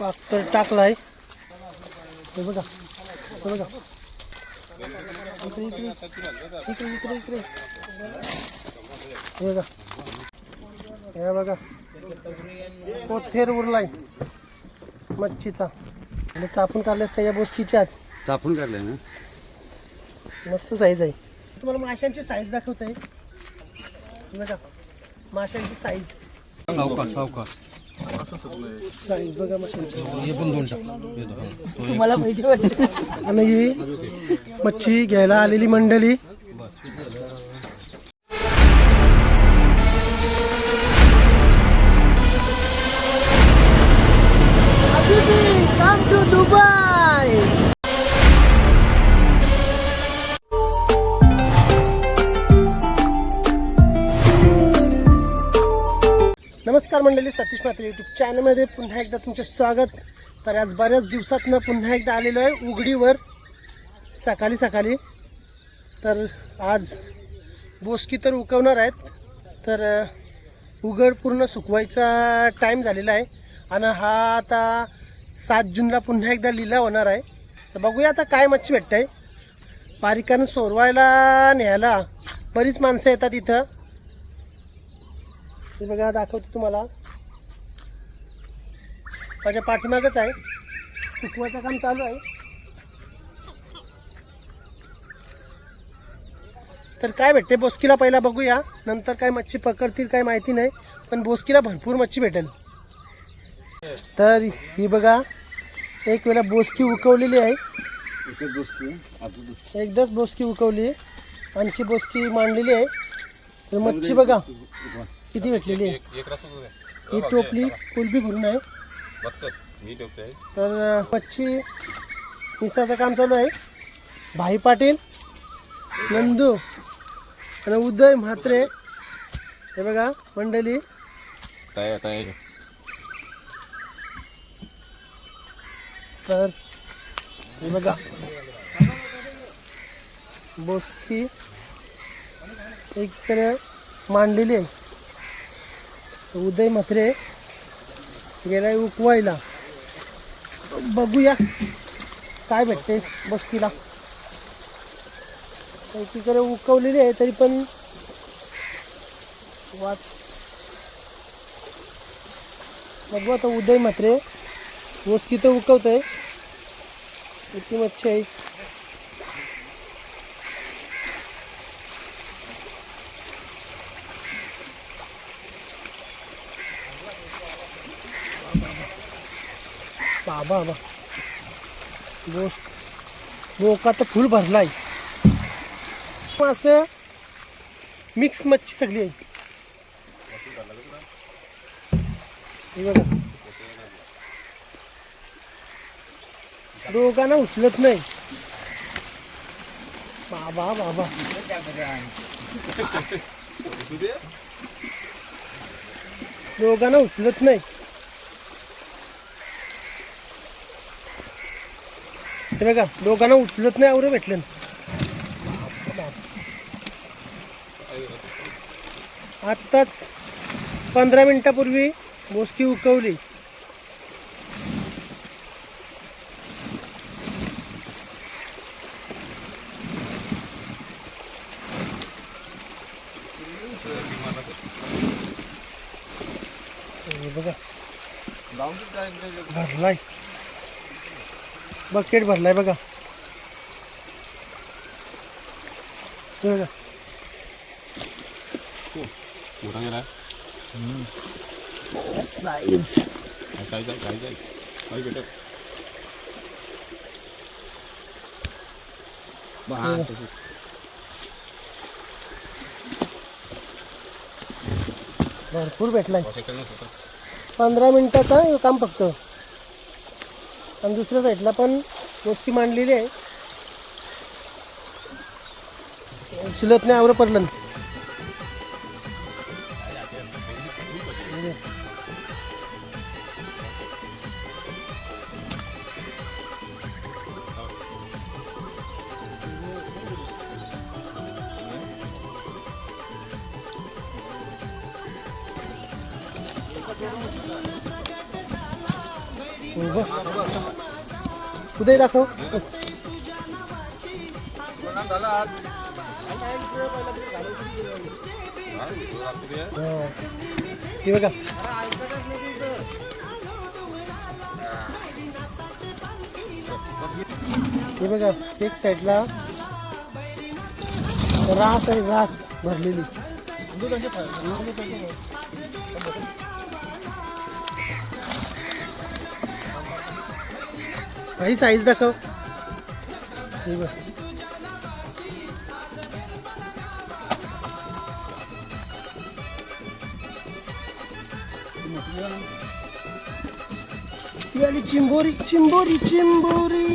पाक तर टाकलाय हे बघा हे बघा. इकडे इकडे इकडे इकडे इकडे. हे बघा. हे बघा. कोथेर उरलाय मच्छीचा. आणि चापून काढल्यास का या बोसकीच्या आत? चापून काढलंय ना. मस्त साईज आहे. तुम्हाला माशांची साईज दाखवत आहे बघा माशांची साईज सावकाश सावकाश. साईज बघा हे पण दोन तुम्हाला पाहिजे वाटत ही मच्छी घ्यायला आलेली मंडळी नमस्कार मंडळी सतीश मात्र यूट्यूब चॅनलमध्ये पुन्हा एकदा तुमचे स्वागत. तर आज बऱ्याच दिवसातनं पुन्हा एकदा आलेलो आहे उघडीवर सकाळी सकाळी. तर आज बोसकी तर उकवणार आहेत. तर उघड पूर्ण सुकवायचा टाईम झालेला आहे. आणि हा आता सात जूनला पुन्हा एकदा लिलाव होणार आहे. तर बघूया आता काय मच्छी भेटत आहे पारिकानं सोरवायला न्यायला बरीच माणसं येतात इथं. हे बघा दाखवतो तुम्हाला. माझ्या पाठीमागच आहे. चुकवायचं काम चालू आहे. तर काय भेटते? बोसकीला पहिला बघूया. नंतर काय मच्छी पकडतील काय माहिती नाही पण बोसकीला भरपूर मच्छी भेटेल. तर ही बघा एक वेळा बोसकी उकवलेली आहे. आहे. एकदाच बोसकी उकवली आणखी बोसकी मांडलेली आहे. तर मच्छी बघा. किती भेटलेली आहे? ही टोपली कुलबी भरून आहे. तर मच्छी निसाचं काम चालू आहे. भाई पाटील नंदू आणि उदय म्हात्रे. हे बघा मंडळी. तर हे बघा. बोसकी. एक मांडलेली आहे. उदय म्हात्रे गेलाय उकवायला. बघूया काय भेटते बसकीला एकीकडे उकवलेली आहे तरी पण वाट. बघू आता उदय मात्रे वस्की तर उकवत आहे किती मच्छी आहे. बाबा बा बोस बोका तर फुल भरलाय. असं मिक्स मच्छी सगळी आहे. बघा. दोघांना उचलत नाही. बाबा बाबा. दोघांना उचलत नाही. हे बघा दोघांना उचलत नाही आवरे भेटले आत्ताच पंधरा मिनिटापूर्वी बोसकी उकवली. बघा. भरलाय. बकेट भरलाय बघा हे बघा. मोठा गेला. साईज काय काय काय काय काय भेटत भरपूर भेटलाय. पंधरा मिनिटाचा काम फक्त. आणि दुसऱ्या साईडला पण वस्ती मांडलेली आहे शिलत नाही आवरं पडलं Yeah. उभं. उदय दाखव हा. हे बघा हे बघा एक साईडला रास आहे रास भरलेली काही साईज दाखव. हे बघ. ती आली चिंबोरी चिंबोरी चिंबोरी.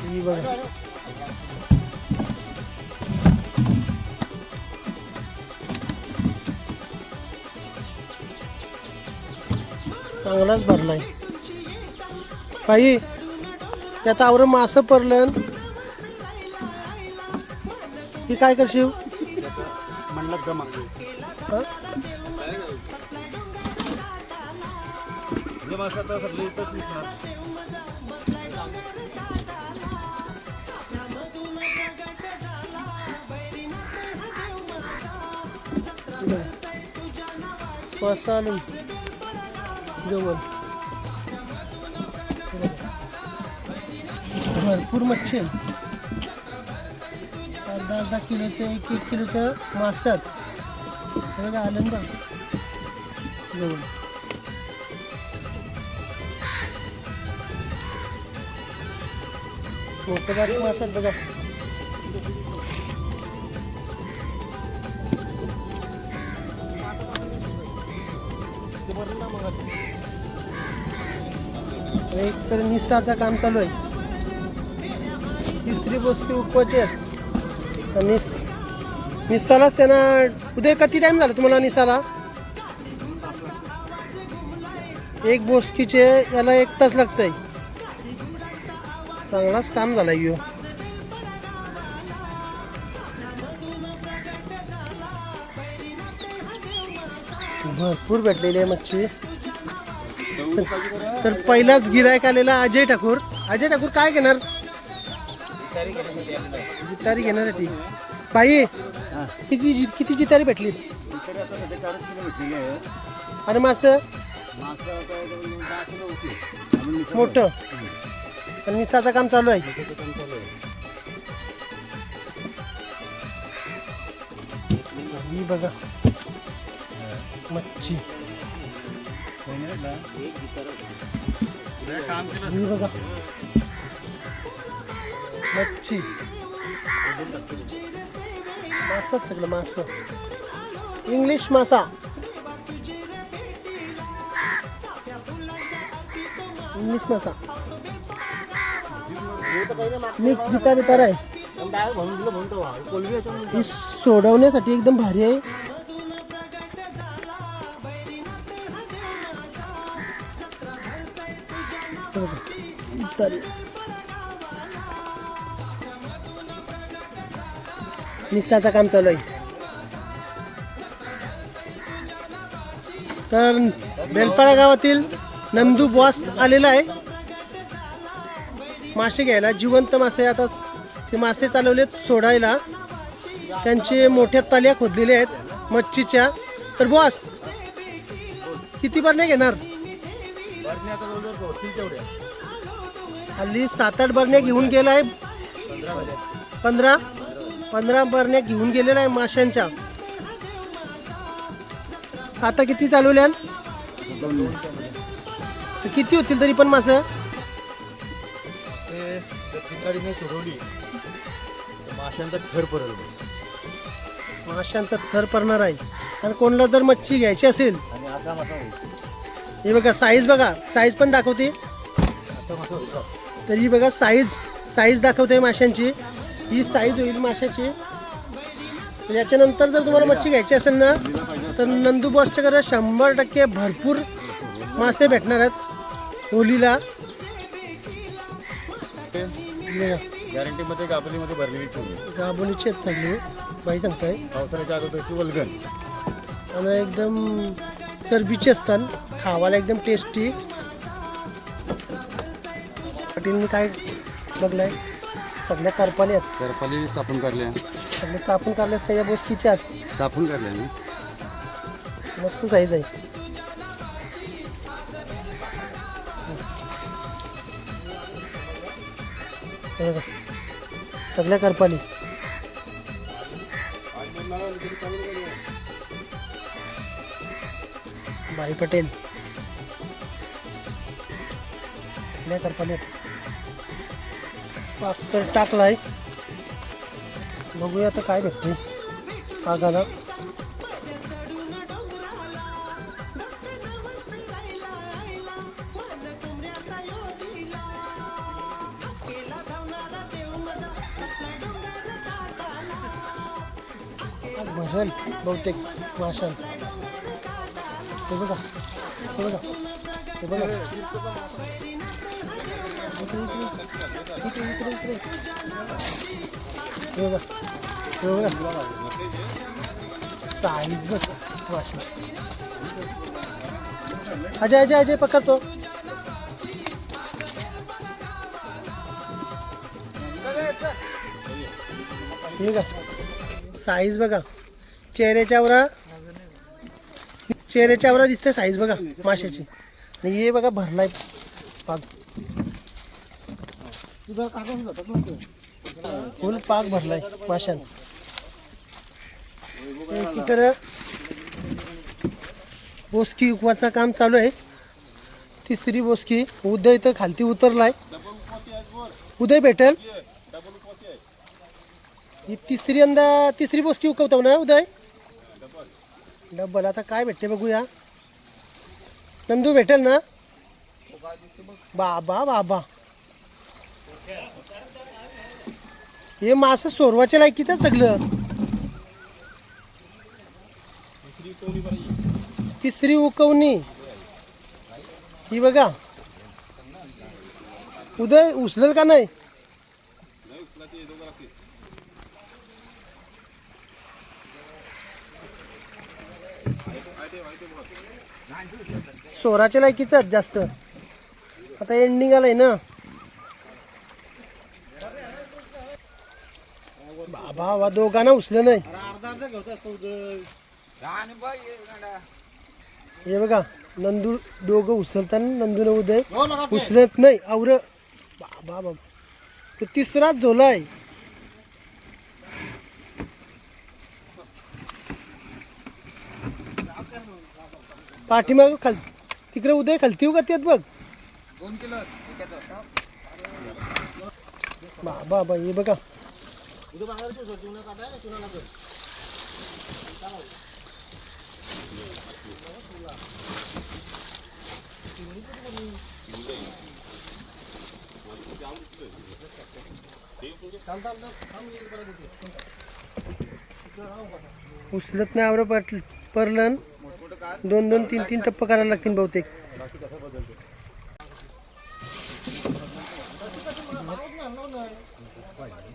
ही बघा. चांगलाच भरलाय. काही त्यात आवर मासं परलं ही काय करशील? म्हणलं जमा हं? असं भरपूर मच्छी अर्धा अर्धा किलोचं एक एक किलोचं मासात बघा आनंद. जवळ मोठं बारीक मासात बघा. एक तर निस्ताचं काम चालू आहे. तिसरी गोष्टी उपवाची आहे आणि निसालाच त्यांना उद्या किती टाईम झाला तुम्हाला निसाला? एक बोस्कीचे याला एक तास लागत आहे चांगलाच काम झाला यो. भरपूर भेटलेली आहे मच्छी. तर पहिलाच गिरायक आलेला अजय ठाकूर. अजय ठाकूर काय घेणार? जितारी घेण्यासाठी बाई किती जि- किती जितारी भेटली? इकडे आता सध्या चारच किलो भेटलेली आहे. आणि मास? मासं आता एक दहा किलो होती. आम्ही निसर्ग- मोठं. आणि मिसाचं काम चालू आहे. त्याचं काम चालू आहे. ही बघा. मच्छी. ही बघा. मच्छी. मासाच सगळं मास. इंग्लिश मासा. इंग्लिश मासा. मिक्स जिता तर आहे. ही सोडवण्यासाठी एकदम भारी आहे. हे निस्ताचं काम चालू आहे. तर बेलपाडा गावातील नंदू बॉस आलेला आहे. मासे घ्यायला जिवंत मासे आता ते मासे चालवलेत सोडायला. त्यांचे मोठ्या ताल्या खोदलेल्या आहेत मच्छीच्या. तर बॉस किती बरण्या घेणार? हल्ली सात आठ बरण्या घेऊन गेला आहे पंधरा? पंधरा बरण्या घेऊन गेलेला आहे माशांच्या. आता किती चालवल्या तर किती होतील तरी पण मासे? माशांचा थर पडल माशांचा थर पडणार आहे. आणि कोणाला जर मच्छी घ्यायची असेल हे बघा साईज बघा. साईज पण दाखवते. असा तर ही बघा साईज साईज दाखवते माशांची. ही साईज होईल माशाची. तर याच्यानंतर जर तुम्हाला मच्छी घ्यायची असेल ना तर नंदू बॉसच्या घरात शंभर टक्के भरपूर मासे भेटणार आहेत. होलीला गॅरंटीमध्ये गाबलीमध्ये भरलेली गाबोलीची आहेत सगळी. बाई सांगताय. पावसाळ्याच्या अगोदरची वल्गन आणि एकदम चरबीची असतात. खावायला एकदम टेस्टी पाटीलनी काय बघलाय? सगळ्या करपाले आहेत. करपाली चापून काढल्या सगळे चापून काढल्यास काय या बोसकीच्या आहेत. चापून काढल्या ना. मस्त साईज आहे. हे बघा. सगळ्या करपाली. बाई पटेल. सगळ्या करपाली आहेत. पाक तर आहे बघूया आता काय भेटते पागाला भरल बहुतेक माशां ते बघा ते बघा ते बघा. साईज बघ अजय अजय अजय पकडतो ठीक आहे साईज बघा चेहऱ्याच्यावरा चेहऱ्याच्यावरा दिसते साईज बघा माशाची आणि हे बघा भरलाय पाग फुल पाक भरलाय माशान तिकडं बोसकी उकवाचं काम चालू आहे. तिसरी बोसकी उदय तर खालती उतरलाय. उदय भेटेल. ही तिसरी अंदा तिसरी बोसकी उकवतो ना उदय? डबल आता काय भेटते बघूया. नंदू भेटेल ना? बाबा बाबा. हे मास सोरवाच्या लायकीच आहे सगळं? तिसरी उकवणी. ही बघा. उदय उचलेल का नाही? सोराच्या लायकीच जास्त. आता एंडिंग आलंय ना. बाबा वा दोघांना उचलं नाही. हे बघा नंदू दोघं उचलताना नंदून उदय उचलत नाही आवर. बाबा बाबा. तो तिसराच झोलाय. पाठीमाग खाल तिकडे उदय खालती का त्यात बघ. बाबा बाबा हे बघा. उचलत नाही आवर पट परलन दोन दोन तीन तीन टप्प करायला लागतील बहुतेक.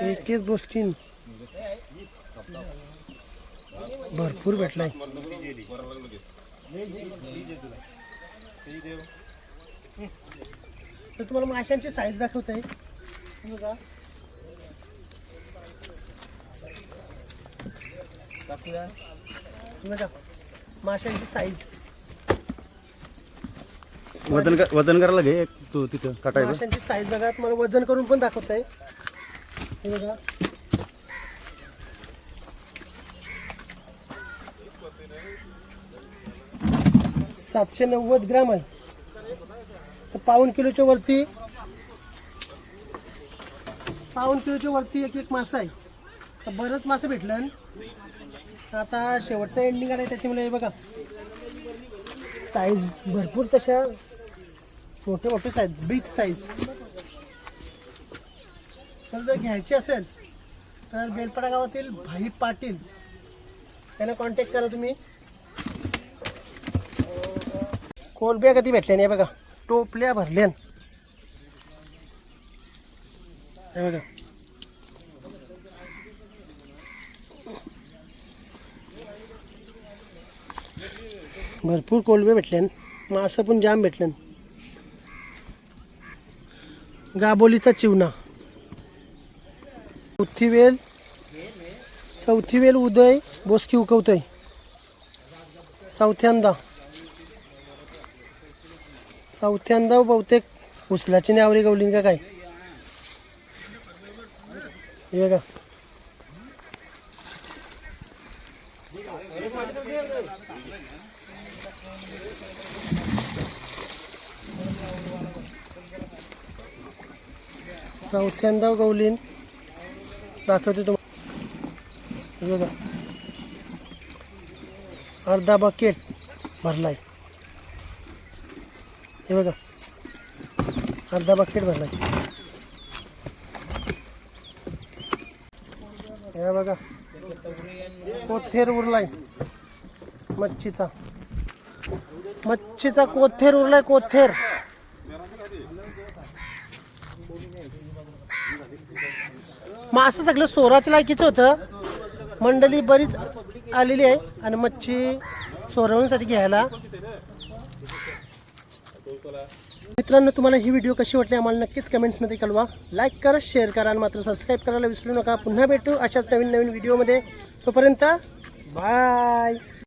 एकच गोष्टीन भरपूर भेटलाय. तर तुम्हाला माशांची साईज दाखवत आहे बघा. बघा माशांची साईज वजन कर- वजन करायला घे एक तू तिथं काटायचं. माशांची साईज बघा तुम्हाला वजन करून पण दाखवत आहे हे बघा. सातशे नव्वद ग्राम आहे. तर पाऊन किलोच्या वरती पाऊन किलोच्या वरती एक एक मासा आहे. तर बरंच मासे भेटलं. आता शेवटचं एंडिंग आहे त्याच्यामुळे बघा. साईज भरपूर तशा मोठे मोठे साईज बिग साईज तर जर घ्यायची असेल तर बेलपाडा गावातील भाई पाटील त्यांना कॉन्टॅक्ट करा तुम्ही. कोलब्या कधी भेटल्या नाही बघा. टोपल्या भरल्यान. हे बघा. भरपूर कोलबे भेटल्यान मासं पण जाम भेटल्यान गाबोलीचा चिवणा चौथी वेल. चौथी वेल उदय बोसकी उकवतय. चौथ्यांदा. चौथ्यांदा बहुतेक उचलाची नावरी गवलीन का काय? हे का चौथ्यांदा गवलीन दाखवते तुम्हाला हे बघा. अर्धा बकेट भरलाय. हे बघा. अर्धा बकेट भरलाय. हे बघा. कोथेर उरलाय. मच्छीचा. मच्छीचा कोथेर उरलाय कोथेर. मग असं सगळं सोराच्या लायकीचं होतं. मंडळी बरीच आलेली आहे आणि मच्छी सोरवण्यासाठी घ्यायला. मित्रांनो तुम्हाला ही व्हिडिओ कशी वाटली आम्हाला नक्कीच कमेंट्समध्ये कळवा. लाईक करा शेअर करा आणि मात्र सबस्क्राईब करायला विसरू नका. पुन्हा भेटू अशाच नवीन नवीन व्हिडिओमध्ये. तोपर्यंत बाय